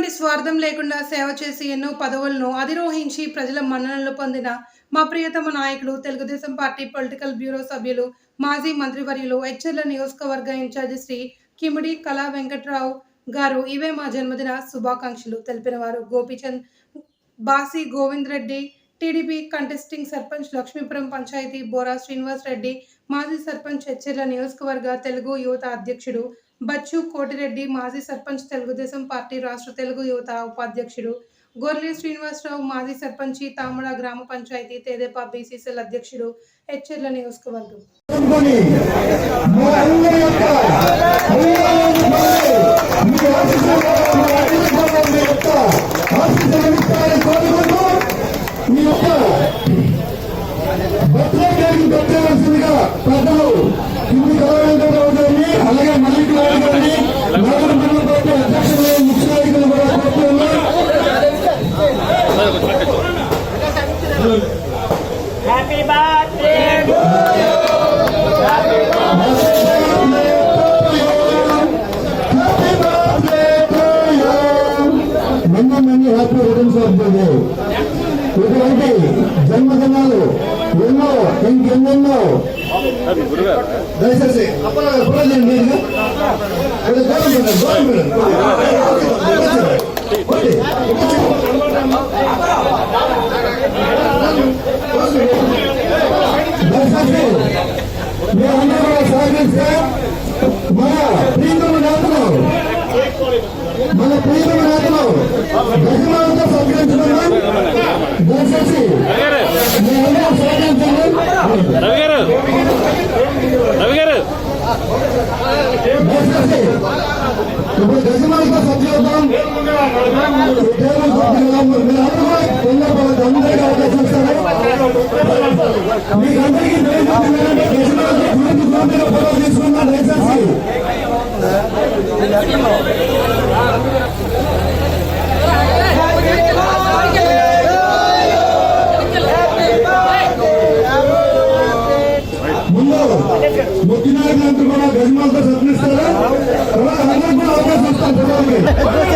ఎటువంటి స్వార్థం లేకుండా సేవ చేసి ఎన్నో పదవులను అధిరోహించి ప్రజల మన్ననలు పొందిన మా ప్రియతమ నాయకులు తెలుగుదేశం పార్టీ పొలిటికల్ బ్యూరో సభ్యులు మాజీ మంత్రివర్యులు హెచ్ఎర్ల నియోజకవర్గ ఇన్ఛార్జి శ్రీ కిమిడి కళా వెంకట్రావు గారు ఇవే మా జన్మదిన శుభాకాంక్షలు తెలిపిన వారు గోపీచంద్ బాసి గోవింద్ రెడ్డి టీడీపీ కంటెస్టింగ్ సర్పంచ్ లక్ష్మీపురం పంచాయతీ బోరా శ్రీనివాస్ రెడ్డి మాజీ సర్పంచ్ హెచ్చెర్ల నియోజకవర్గ తెలుగు యువత అధ్యక్షుడు బచ్చు కోటిరెడ్డి మాజీ సర్పంచ్ తెలుగుదేశం పార్టీ రాష్ట్ర తెలుగు యువత ఉపాధ్యక్షుడు గొర్రె శ్రీనివాసరావు మాజీ సర్పంచి తామడ గ్రామ పంచాయతీ తెదేపా బీసీసీఎల్ అధ్యక్షుడు హెచ్చెర్ల నియోజకవర్గం అనుకొని happy returns of the day ఇటువంటి జన్మదినాలు ఎన్నో ఇంకెన్నెన్నో దయచేసి అప్పుడు మీకందరికీ ಮುಖ್ಯನಾಯಕ ಅಂತ ಕೂಡ ಗಜಮಾಂತ ಸತ್ನಿಸ್ತಾರೆ ಅದಕ್ಕೂ ಅವಕಾಶ ಇರ್ತಾರೆ